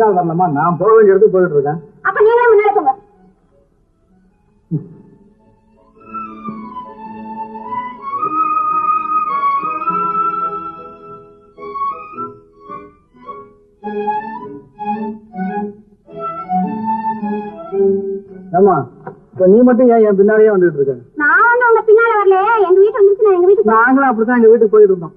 பின்னால் வரலமா நான் போக வேண்டிய இடத்துக்கு போயிட்டு இருக்கேன். அப்ப நீங்களே முன்னால போங்க. ஏமா இப்ப நீ மட்டும் ஏன் என் பின்னாடியே வந்துட்டு இருக்க? நான் வந்து உங்க பின்னால வரல எங்க வீட்டு வந்துருச்சு நான் எங்க வீட்டுக்கு. நாங்களும் அப்படித்தான் எங்க வீட்டுக்கு போயிட்டு இருந்தோம்.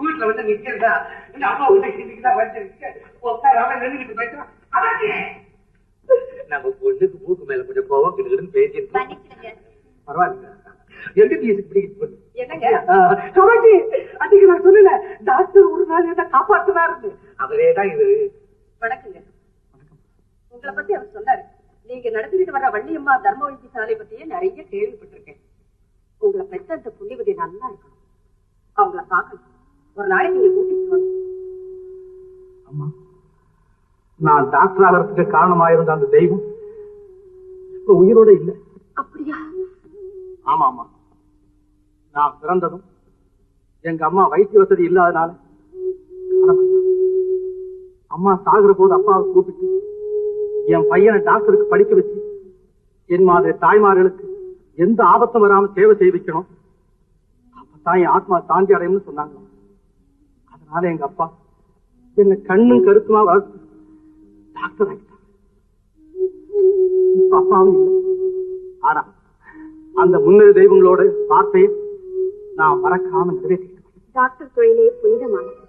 வீட்டுல வந்து நிக்கிறதா? இந்த அம்மா வந்து இன்னைக்கு தான் வந்து உட்காராம நின்றுட்டு போயிட்டா நம்ம பொண்ணுக்கு மூக்கு மேல கொஞ்சம் கோவம் கிடுகிடுன்னு பேசிட்டு மன்னிச்சிடுங்க பரவாயில்ல. எங்க நீ பிடிக்கிட்டு பொண்ணு என்னங்க? சமைச்சி அன்னைக்கு நான் சொன்னேன் டாக்டர் ஒரு நாள் என்ன காப்பாத்தினாரு அவரே தான் இது. வணக்கங்க. உங்களை பத்தி அவர் சொன்னாரு. நீங்க நடத்திட்டு வர்ற வள்ளியம்மா தர்ம வைத்தியசாலை பத்தியே நிறைய கேள்விப்பட்டிருக்கேன். உங்களை பெற்ற அந்த புண்ணியவதி நல்லா இருக்கணும். அவங்கள பார்க்கணும். ஒரு நாளைக்கு நீங்க கூட்டிட்டு வாங்க. அம்மா நான் டாக்டர் ஆகிறதுக்கு காரணமாயிருந்த அந்த தெய்வம் இப்ப உயிரோட இல்லை. அப்படியா? ஆமா ஆமா நான் பிறந்ததும் எங்க அம்மா வைத்திய வசதி இல்லாதனால. அம்மா சாகுற போது அப்பாவை கூப்பிட்டு என் பையனை டாக்டருக்கு படிக்க வச்சு என் மாதிரி தாய்மார்களுக்கு எந்த ஆபத்தும் வராம சேவை செய்ய என் ஆத்மா சாந்தி அடையும்னு சொன்னாங்க. அதனால எங்க அப்பா என்ன கண்ணும் கருத்துமா வளர்த்து டாக்டர் ஆகிட்டாங்க அப்பாவும் இல்லை. ஆனா அந்த முன்னணி தெய்வங்களோட வார்த்தையை நான் மறக்காம நிறைவேற்றிட்டேன் டாக்டர் தொழிலே புனிதமானது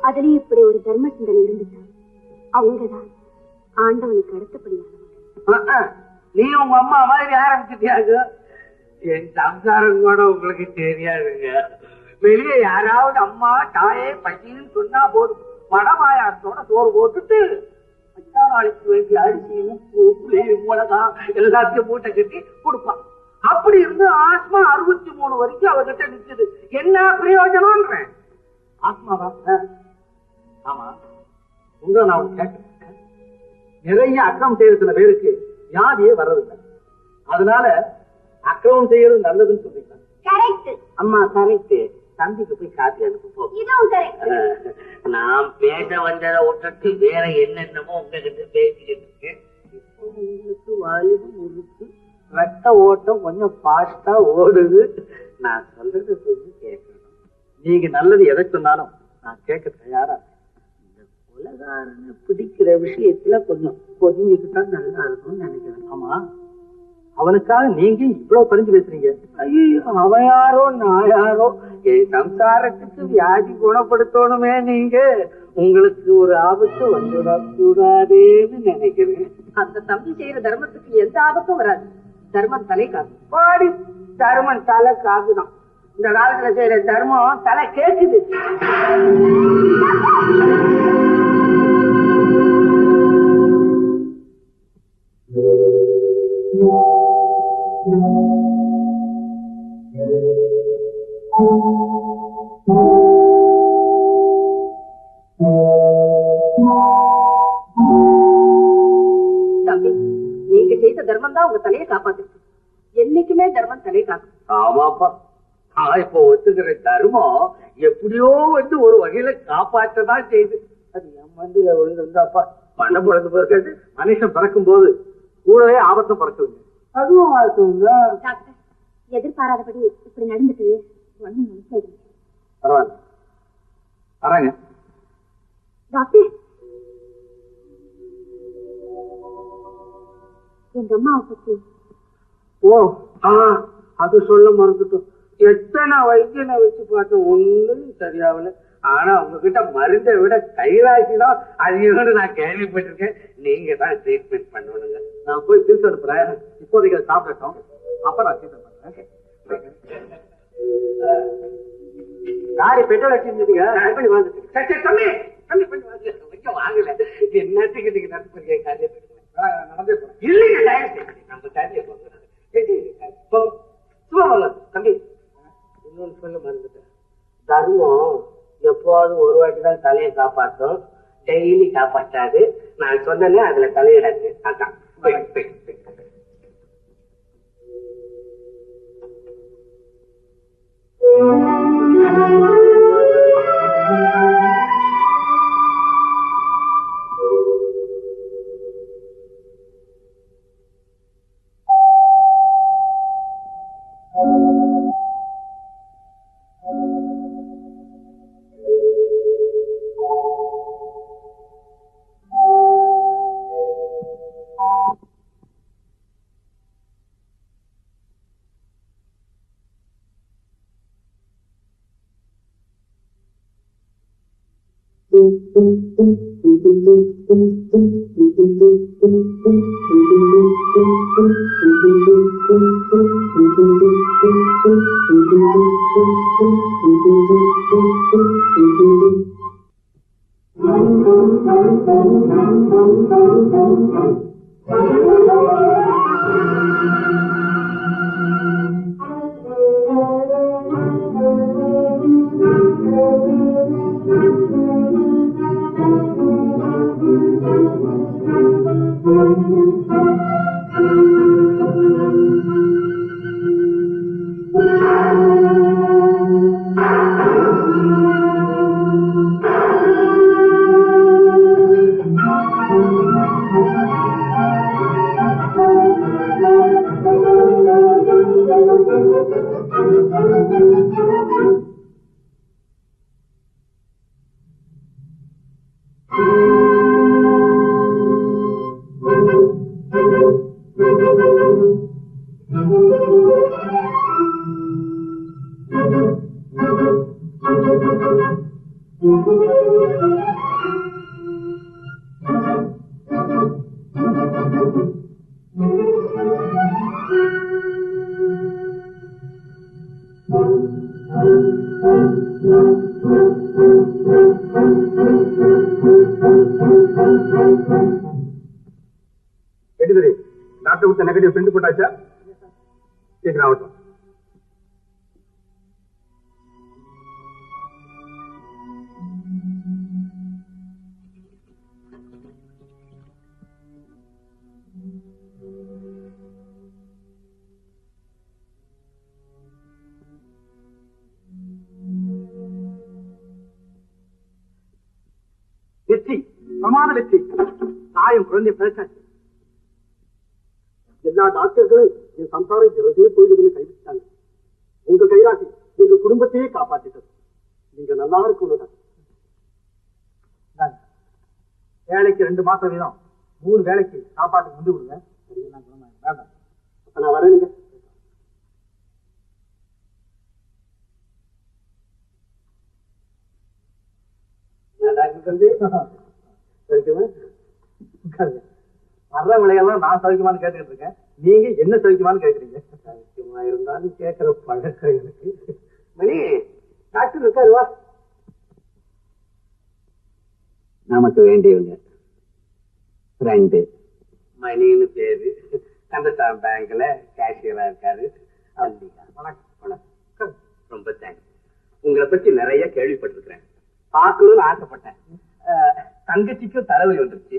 அதுலயும் இப்படி ஒரு தர்ம சிந்தனை இருந்துச்சா அவங்கதான் ஆண்டவனுக்கு அடுத்தபடியானவங்க நீ உங்க அம்மா மாதிரி ஆரம்பிச்சிட்டியாங்க என் சம்சாரம் கூட உங்களுக்கு தெரியாதுங்க. வெளியே யாராவது அம்மா தாயே பசின்னு சொன்னா போதும். வடமாயாரத்தோட சோறு போட்டுட்டு நாளைக்கு வேண்டிய அரிசி உப்பு புளி மிளகா எல்லாத்தையும் மூட்டை கட்டி கொடுப்பான். அப்படி இருந்து ஆஸ்மா அறுபத்தி மூணு வரைக்கும் அவர்கிட்ட நிக்குது. என்ன பிரயோஜனம்ன்றேன். ஆத்மாவா ஆமா. உங்க நான் ஒண்ணு நிறைய அக்கம் செய்யற சில பேருக்கு வியாதியே வர்றதில்லை. அதனால அக்கிரமம் செய்யறது நல்லதுன்னு சொல்றீங்களா? கரெக்ட் அம்மா கரெக்ட் தம்பிக்கு போய் காப்பி அனுப்பு நான் பேச வந்ததை விட்டுட்டு வேற என்னென்னமோ உங்ககிட்ட பேசிக்கிட்டு இருக்கேன். உங்களுக்கு வாலிபம் இருக்கு ரத்த ஓட்டம் கொஞ்சம் ஃபாஸ்டா ஓடுது. நான் சொல்றது கொஞ்சம் கேட்கணும். நீங்க நல்லது எதை சொன்னாலும் நான் கேட்க தயாரா. இந்த கொலகாரனை பிடிக்கிற விஷயத்துல கொஞ்சம் பொதுங்கிக்கிட்டா நல்லா இருக்கும்னு நினைக்கிறேன். ஆமா. அவனுக்காக நீங்க இவ்வளவு பறிஞ்சு பேசுறீங்க? ஐயோ அவன் யாரோ நான் யாரோ? என் சம்சாரத்துக்கு வியாதி குணப்படுத்தணுமே நீங்க. உங்களுக்கு ஒரு ஆபத்து வந்துடக்கூடாதேன்னு நினைக்கிறேன். அந்த தம்பி செய்யற தர்மத்துக்கு எந்த ஆபத்தும் வராது. தர்மம் தலை காக்கும் பாடி தர்மம் தலை காக்குதான். இந்த காலத்துல செய்யற தர்மம் தலை கேக்குது. தம்பி நீங்க செய்த தர்மம் தான் உங்க தலையை காப்பாத்துச்சு. என்னைக்குமே தர்மம் தலையை காக்கும். ஆமாப்பா. நான் இப்ப ஒத்துக்கிற தர்மம் எப்படியோ வந்து ஒரு வகையில காப்பாற்றதான் செய்யுது. அது என் மண்டியில விழுந்திருந்தாப்பா. பண்ண பிறந்து பிறக்கிறது மனுஷன் பிறக்கும் போது கூடவே ஆபத்தம் பிறக்குதுங்க அதுவும் வாழ்த்துங்க டாக்டர் எதிர்பாராதபடி இப்படி நடந்துட்டு ஒண்ணும் நினைக்காது பரவாயில்ல. வரேங்க. டாக்டர். எங்க அம்மாவை பத்தி ஓ ஆ அது சொல்ல மறந்துட்டோம். எத்தனை வைத்தியனை வச்சு பார்த்தேன் ஒண்ணும் சரியாகல. ஆனா உங்ககிட்ட மருந்தை விட கைராசி தான் அதிகம்னு நான் கேள்விப்பட்டிருக்கேன். நீங்க தான் ட்ரீட்மெண்ட் பண்ணணுங்க. நான் போய் திருச்சி அனுப்புறேன். இப்போதைக்கு சாப்பிடட்டும். அப்ப நான் சீக்கிரம் பண்றேன். யாரு பெட்ரோல் அடிச்சிருந்தீங்க பண்ணி சரி, சரி, தம்பி தம்பி பண்ணி வாங்க. வைக்க வாங்கல. என்னத்துக்கு நீங்க நடத்துறீங்க காரியம் நடந்தே போறேன். இல்லைங்க செய்து. நம்ம காரியம் சரி, போங்க. சும்மா போங்க தம்பி. இன்னொன்னு சொல்ல மறந்துட்டேன். தர்மம் எப்போது ஒரு வாட்டி தான் தலையை காப்பாற்றும். டெய்லி காப்பாற்றாது. நான் சொன்னேனே அதுல தலையிடாது அதான். போய், போய், போய். எடுத்துரு சீக்கிரம் ஆகட்டும் வெற்றி பிரமாத வெற்றி தாயும் குழந்தை பிழைச்சாச்சு எல்லா டாக்டர்களும் என் சம்சாரம் இறந்தே போயிடுதுன்னு கைவிட்டாங்க உங்க கைராசி எங்க குடும்பத்தையே காப்பாத்திட்டது. நீங்க நல்லா இருக்கணும். வேலைக்கு ரெண்டு மாசம் வீதம் மூணு வேலைக்கு சாப்பாட்டுக்கு முந்தி விடுங்க சரியெல்லாம் குணமாயிடும். வேண்டாம். அப்ப நான் வரேனுங்க என்ன டாக்டர் தம்பி சரிக்குமே உட்காருங்க வர்றவங்களையெல்லாம் நான் சௌக்கியமானு கேட்டுக்கிட்டு இருக்கேன். நீங்க என்ன சௌக்கியமானு கேக்குறீங்க? சும்மா இருந்தாலும் கேட்கிற பழக்கம் எனக்கு. மணி டாக்டர் இருக்காரு வா. நமக்கு வேண்டியவங்க. ஃப்ரெண்டு மணின்னு பேரு. கந்தசாமி பேங்க்ல கேஷியரா இருக்காரு. வணக்கம். ரொம்ப தேங்க்ஸ் உங்களை பத்தி நிறைய கேள்விப்பட்டிருக்கிறேன். பார்க்கணும்னு ஆசைப்பட்டேன். தங்கச்சிக்கும் தலைவலி வந்துருச்சு.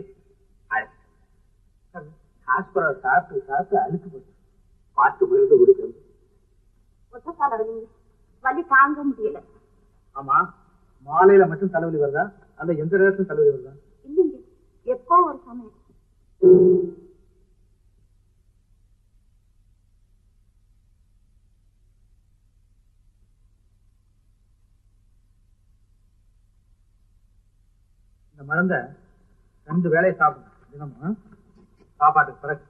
ஆஸ்பரம் சாப்பிட்டு சாப்பிட்டு அழுக்கு போச்சு. பார்த்து மருந்து கொடுக்கணும். ஒத்தக்கால வலி தாங்க முடியல. ஆமா மாலையில மட்டும் தலைவலி வருதா? அல்ல எந்த நேரத்திலும் தலைவலி வருதா? இல்லைங்க எப்போ ஒரு சமயம். இந்த மருந்த ரெண்டு வேலையை சாப்பிடணும் தினமும்? சாப்பாட்டுக்கு பிறகு.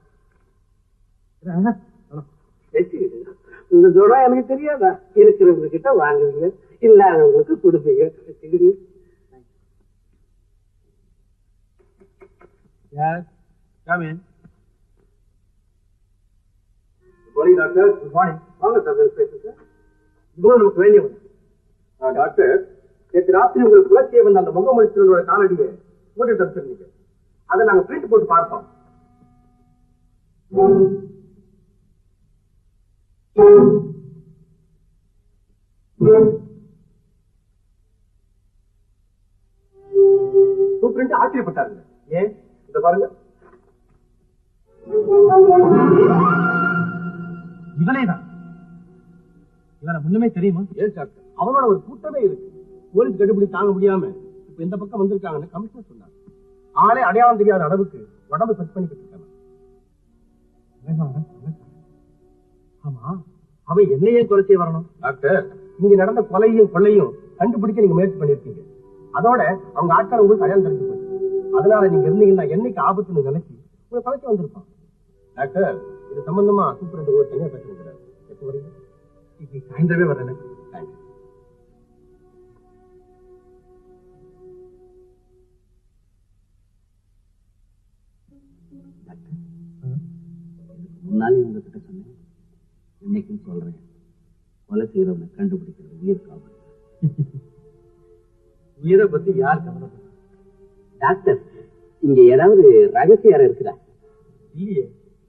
உங்க ஜுரம் எனக்கு தெரியாதா? இருக்கிறவங்க கிட்ட வாங்குவீங்க இல்லாதவங்களுக்கு கொடுப்பீங்க. Yes. Come in. Good morning. வாங்க சார் சார் இவ்வளவு நமக்கு வேண்டியவன் டாக்டர் நேற்று ராத்திரி உங்களுக்கு குலச்சியை வந்த அந்த முகமொழித்தினோட காலடியை போட்டுட்டு வச்சிருந்தீங்க. அதை நாங்க பிரிண்ட் போட்டு பார்த்தோம் சூப்பரண்ட் ஆச்சரியப்பட்டாருங்க. ஏன்? இந்த பாருங்க. இவனே தான் இவனை முன்னமே தெரியுமா? ஏன் டாக்டர் அவனோட ஒரு கூட்டமே இருக்கு. போலீஸ் கண்டுபிடி தாங்க முடியாம இப்ப இந்த பக்கம் வந்திருக்காங்கன்னு கமிஷனர் சொன்னாங்க ஆளே அடையாளம் தெரியாத அளவுக்கு உடம்பு செட் பண்ணிக்கிட்டு அவன் என்னையே கொலைச்சே வரணும். டாக்டர். இங்க நடந்த கொலையும் கொள்ளையும் கண்டுபிடிக்க நீங்க முயற்சி பண்ணிருக்கீங்க அதோட அவங்க ஆட்கள் உங்களுக்கு அடையாளம் தெரிஞ்சு போச்சு. அதனால நீங்க இருந்தீங்கன்னா என்னைக்கு ஆபத்துன்னு நினைச்சு உங்களை கொலைச்சு வந்திருப்பான். டாக்டர். இது சம்பந்தமா சூப்பரண்ட் ஒரு தனியா பேசுகிறார் எப்போ வரீங்க? இன்னைக்கு சாயந்தரமே வரேன். தேங்க்ஸ் முன்னாலே உங்ககிட்ட சொன்னேன். இன்னைக்கும் சொல்றேன். கொலை செய்யறவனை கண்டுபிடிக்கிறது உயிர் காவல் உயிரை பத்தி யார் கவலைப்படுறா டாக்டர் இங்க ஏதாவது ரகசியம் யாரும் இருக்குதா? இல்லையே.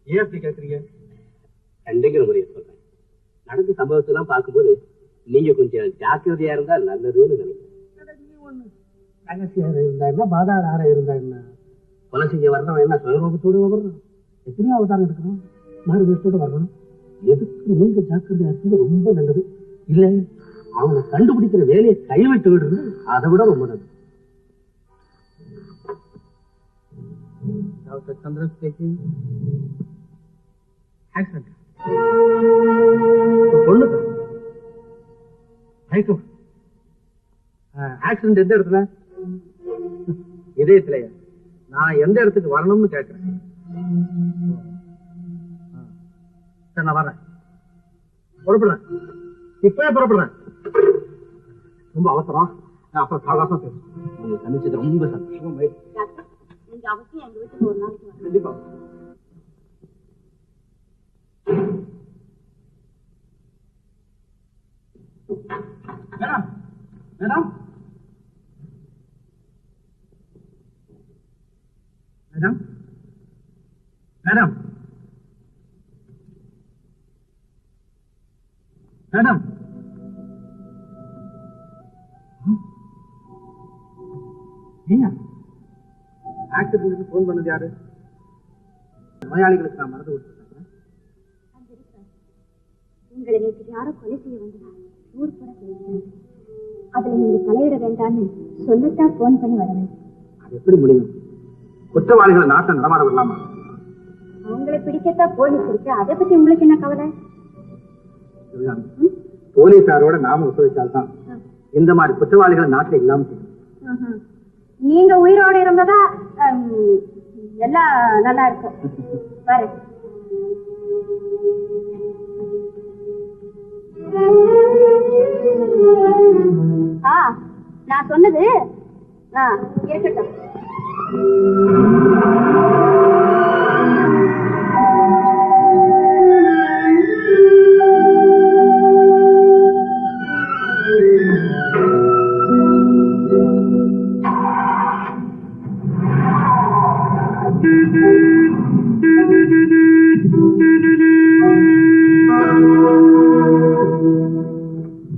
ஏன் அப்படி கேக்குறீங்க? கண்டிங்கிற முறையை சொல்றேன். நடந்த சம்பவத்தெல்லாம் பார்க்கும்போது நீங்க கொஞ்சம் ஜாக்கிரதையா இருந்தா நல்லதுன்னு நினைக்கிறேன். ரகசியம் இருந்தா என்ன? பாதாள ஆற இருந்தா என்ன? கொலை செய்ய வர்றவன் என்ன சுயரூபத்தோட வர்றான்? எத்தனையோ அவதாரம் எடுக்கணும் மாறு வேஷத்தோட வர்றான். எதுக்கு நீங்க ஜாக்கிரதையா இருக்கிறது ரொம்ப நல்லது. இல்ல அவனை கண்டுபிடிக்கிற வேலையை கைவிட்டு விடுறது அதை விட ரொம்ப நல்லது. Doctor speaking accident. பொண்ணு மயக்கம் ஆக்சிடென்ட் எந்த இடத்துல? இதயத்திலயா? நான் எந்த இடத்துக்கு வரணும்னு கேட்கிறேன். சரி நான் வரேன். புறப்படுறேன் இப்பவே புறப்படுறேன் ரொம்ப அவசரம். நான் அப்புறம் சாகாசம் பேசுறேன். உங்களை சந்திச்சது ரொம்ப சந்தோஷம். டாக்டர் நீங்க அவசியம் எங்க வீட்டுக்கு ஒரு நாளைக்கு வரணும். கண்டிப்பா. Madam madam? Madam? Madam? Madam. Phone பண்ணது யாரு? நோயாளிகளுக்கு நான் மருந்து கொடுத்துருக்கேன். உங்களை நேற்று யாரோ கொலை செய்ய வந்ததா ஊர் அதுல நீங்க தலையிட வேண்டாம்னு சொல்லத்தான் போன் பண்ணி வரவேன் அது எப்படி முடியும்? குற்றவாளிகளை நாட்டை நடமாட விடலாமா? அவங்களை பிடிக்கத்தான் போலீஸ் இருக்கு. அதை பத்தி உங்களுக்கு என்ன கவலை. போலீசாரோட நாம ஒத்துழைச்சால்தான் இந்த மாதிரி குற்றவாளிகளை நாட்டில் இல்லாம. நீங்க உயிரோட இருந்ததா எல்லாம் நல்லா இருக்கும். பாரு. நான் சொன்னது இருக்கட்டும்.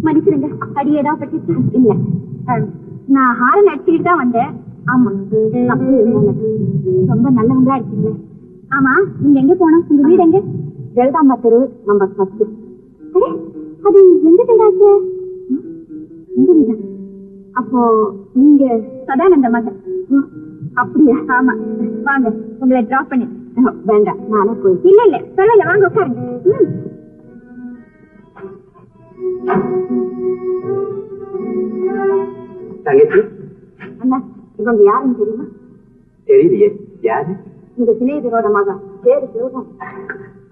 மன்னிச்சிருங்க அடி ஏதாவது பட்டுச்சு? இல்ல. நான் ஹாரன் அடிச்சுக்கிட்டு தான் வந்தேன். ஆமா. ரொம்ப நல்லவங்களா இருக்கீங்க. ஆமா நீங்க எங்க போனோம்? உங்க வீடு எங்க? ஜெகதாம்பா தெரு நம்பர் பத்து. அது எங்க வீடாச்சு உங்க வீடா? அப்போ நீங்க சதானந்த மகன். அப்படியா? ஆமா. வாங்க உங்களை டிராப் பண்ணி வேண்டாம் நானே போய் இல்ல இல்ல பரவாயில்ல வாங்க உட்காருங்க. தங்கச்சி. அண்ணா இவங்க யாருன்னு தெரியுமா? தெரியலையே யாரு? இந்த சிநேகிதரோட மகன் பேரு சிவகம்.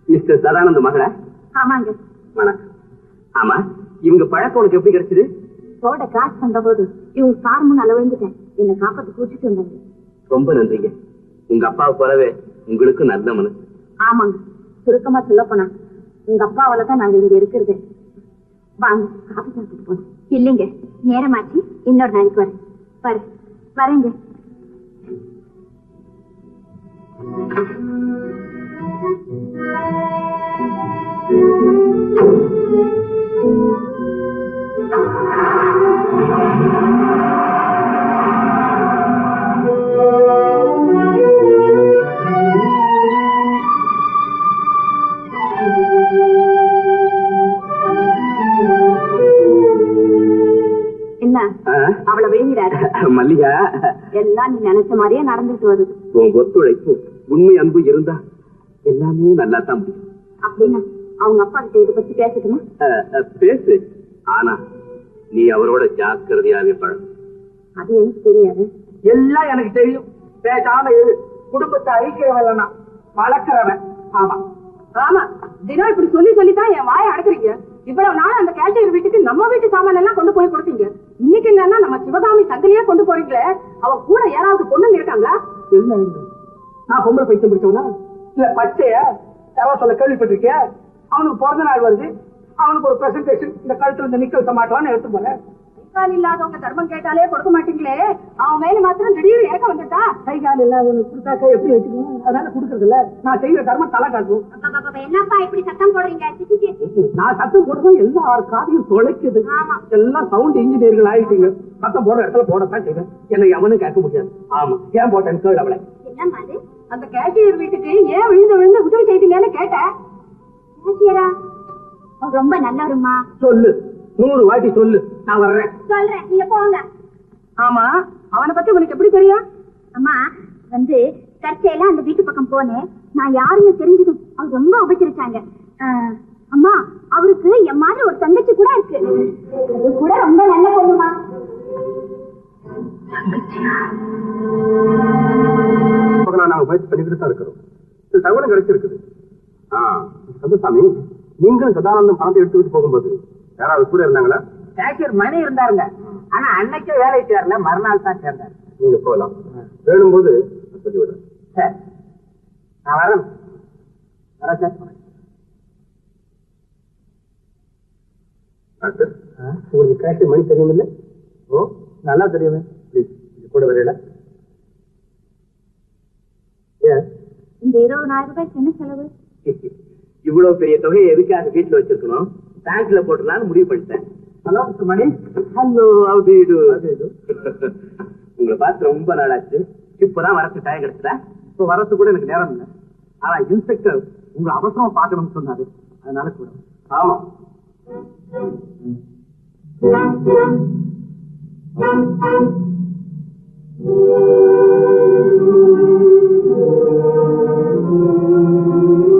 மிஸ்டர் சதானந்த மகளா? ஆமாங்க. வணக்கம் ஆமா இவங்க பழக்கம் உனக்கு எப்படி கிடைச்சது? ரோட கிராஸ் பண்ற போது இவங்க கார் முன் அளவிழுந்துட்டேன் என்னை காப்பாத்தி கூட்டிட்டு வந்தாங்க. ரொம்ப நன்றிங்க. உங்க அப்பாவை போலவே உங்களுக்கும் நல்ல மனசு. ஆமாங்க. சுருக்கமா சொல்ல போனா உங்க அப்பாவால தான் நாங்க இங்க இருக்கிறது. வாங்க காபி சாப்பிட்டு போனோம் இல்லைங்க. நேரமாச்சு. இன்னொரு நாளைக்கு வரேன். வரேன் வரேங்க. என்ன நீ நினைச்ச மாதிரியே நடந்துட்டு வருது. உன் ஒத்துழைப்பு உண்மை அன்பு இருந்தா எல்லாமே நல்லா தான் முடியும். அப்படின்னா அவங்க அப்பா கிட்ட இதை பத்தி பேசட்டுமா? பேசு. ஆனா நீ அவரோட ஜாக்கிரதையாவே பழகும் அது எனக்கு தெரியாது. எல்லாம் எனக்கு தெரியும். பேசாம இரு. குடும்பத்தை இல்லைன்னா வளர்க்கிறவன். ஆமா. ஆமா. தினம் இப்படி சொல்லி சொல்லி தான் என் வாயை அடக்குறீங்க. இவ்வளவு நாள் அந்த கேஷியர் வீட்டுக்கு நம்ம வீட்டு சாமான் எல்லாம் கொண்டு போய் கொடுத்தீங்க. இன்னைக்கு என்னன்னா நம்ம சிவகாமி சங்கிலியே கொண்டு போறீங்களே அவ கூட யாராவது பொண்ணுங்க இருக்காங்களா? என்ன நான் பொம்பளை பைத்தியம் பிடிச்சவனா? இல்ல பச்சைய? யாராவது சொல்ல கேள்விப்பட்டிருக்கியா? அவனுக்கு பிறந்த நாள் வருது. அவனுக்கு ஒரு பிரசன்டேஷன் இந்த கழுத்துல இந்த நிக்கல் மாட்டலாம்னு எடுத்து போறேன் கால் இல்லாதவங்க தர்மம் கேட்டாலே கொடுக்க மாட்டீங்களே? அவன் மேல மாத்திரம் திடீர்னு இறக்க வந்துட்டா? கை கால் இல்லாதவனுக்கு கொடுத்தாக்க எப்படி வச்சுக்கணும்? அதனால கொடுக்கறது இல்ல நான் செய்யற தர்மம் தலை காட்டும் என்னப்பா இப்படி சத்தம் போடுறீங்க? நான் சத்தம் போடுறதும் எல்லார் காதையும் தொலைக்குது. எல்லாம் சவுண்ட் இன்ஜினியர்கள் ஆயிட்டீங்க. சத்தம் போடுற இடத்துல போடத்தான் செய்வேன். என்னை எவனும் கேட்க முடியாது. ஆமா. ஏன் போட்டேன் கேள் அவளை. அந்த கேஷியர் வீட்டுக்கு ஏன் விழுந்து விழுந்து உதவி செய்தீங்கன்னு கேட்டேன். அவர் ரொம்ப நல்லவருமா சொல்லு. நூறு வாட்டி சொல்லு. நான் வர்றேன். சொல்றேன். நீங்க போங்க. ஆமா. அவனை பத்தி உனக்கு எப்படி தெரியும்? அம்மா வந்து தற்செயலா அந்த வீட்டு பக்கம் போனேன் நான் யாருன்னு தெரிஞ்சதும் அவர் ரொம்ப உபச்சரிச்சாங்க. அம்மா அவருக்கு என் மாதிரி ஒரு தங்கச்சி கூட இருக்கு. அது கூட ரொம்ப நல்ல பொண்ணுமா? நாங்க முயற்சி பண்ணிட்டு தான் இருக்கிறோம். தகவலும் கிடைச்சிருக்குது. ஆ, கந்தசாமி நீங்களும் சதானந்தம் பணத்தை எடுத்துக்கிட்டு போகும்போது யாராவது கூட இருந்தாங்களா? கேஷியர் மணி இருந்தாருங்க. ஆனா அன்னைக்கே வேலை சேரல மறுநாள் தான் சேர்ந்தார். நீங்க போகலாம். வேணும்போது நான் சொல்லிவிடுறேன் சரி. நான் வரேன். வரேன் சார். டாக்டர்? உங்களுக்கு கேஷ் மணி தெரியுமில்ல? ஓ? நல்லா தெரியுமே. ப்ளீஸ் இது கூட வரையில. இந்த இருபதாயிரம் ரூபாய்க்கு என்ன செலவு? இவ்வளவு பெரிய தொகையை எதுக்காக வீட்டுல வச்சிருக்கணும்? பேங்க்ல போட்டுலான்னு முடிவு பண்ணிட்டேன். ஹலோ மணி. ஹலோ அது இது உங்களை பார்த்து ரொம்ப நாளாச்சு. இப்பதான் வரக்கு டைம் கிடைச்சதா? இப்போ வரது கூட எனக்கு நேரம் இல்லை. ஆனா இன்ஸ்பெக்டர் உங்க அவசரமா பார்க்கணும்னு சொன்னாரு. அதனால கூட. ஆமா. மிஸ்டர்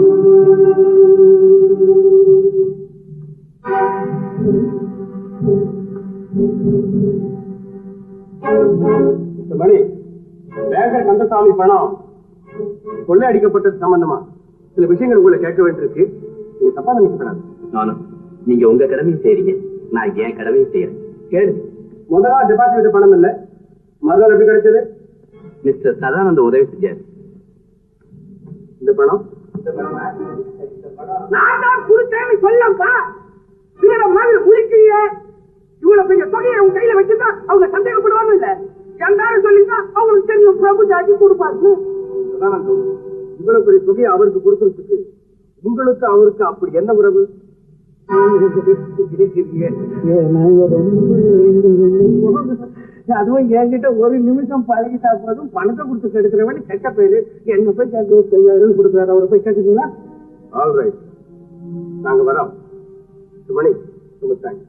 மணி வேங்கர் கந்தசாமி பணம் கொள்ளையடிக்கப்பட்டது சம்பந்தமா? சில விஷயங்கள் உங்களை கேட்க வேண்டியிருக்கு. நீங்க தப்பா நினைக்கப்படாது. நானும். நீங்க உங்க கடமையை செய்றீங்க. நான் என் கடமையை செய்யறேன் கேளு. முதலா டெபாசிட் பணம் இல்ல. மறுநாள் எப்படி கிடைச்சது? மிஸ்டர் சதானந்த உதவி செஞ்சாரு. இந்த பணம்? நான் தான் கொடுத்தேன்னு சொல்லப்பா மாதிரி இவ்வளவு பெரிய தொகையை உங்க கையில வச்சுட்டா அவங்க சந்தேகப்படுவாங்க இல்ல? எல்லாரும் சொல்லிட்டா அவங்களுக்கு தெரியும் பிரபு ஜாதி கொடுப்பாரு. இவ்வளவு பெரிய தொகையை அவருக்கு கொடுக்கறதுக்கு உங்களுக்கு அவருக்கு அப்படி என்ன உறவு? அதுவும் என்கிட்ட ஒரு நிமிஷம் பழகிட்டா போதும் பணத்தை கொடுத்து கெடுக்கிறவன் கெட்ட பேரு. என்ன போய் கேட்க கொடுக்குறாரு. அவரை போய் கேட்குறீங்களா நாங்க வரோம். ಸುಮ್ಮನೆ ತುಂಬುತ್ತಾನೆ